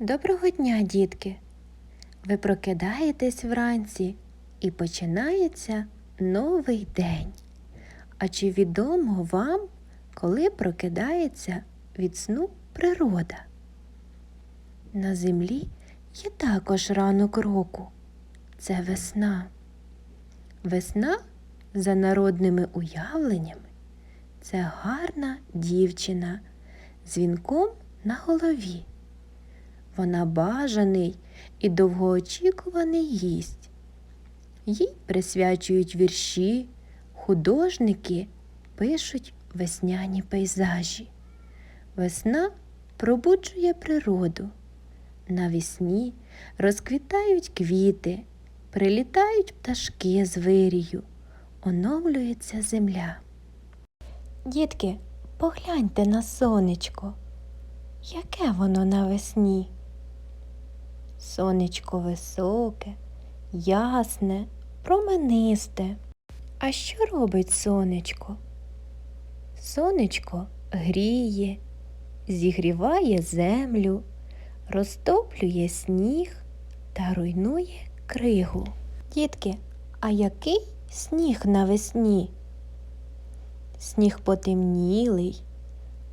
Доброго дня, дітки! Ви прокидаєтесь вранці і починається новий день. А чи відомо вам, коли прокидається від сну природа? На землі є також ранок року. Це весна. Весна, за народними уявленнями, це гарна дівчина з вінком на голові. Вона бажаний і довгоочікуваний гість. Їй присвячують вірші, художники пишуть весняні пейзажі. Весна пробуджує природу. Навесні розквітають квіти, прилітають пташки з вирію, оновлюється земля. Дітки, погляньте на сонечко. Яке воно навесні? Сонечко високе, ясне, променисте. А що робить сонечко? Сонечко гріє, зігріває землю, розтоплює сніг та руйнує кригу. Дітки, а який сніг навесні? Сніг потемнілий,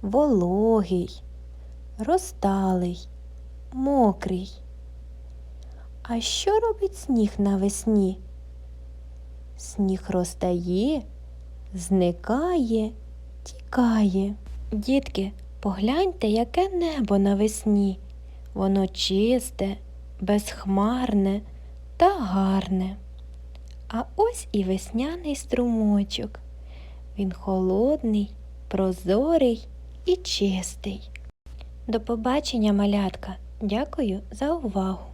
вологий, розталий, мокрий. А що робить сніг навесні? Сніг розтає, зникає, тікає. Дітки, погляньте, яке небо навесні. Воно чисте, безхмарне та гарне. А ось і весняний струмочок. Він холодний, прозорий і чистий. До побачення, малятка. Дякую за увагу.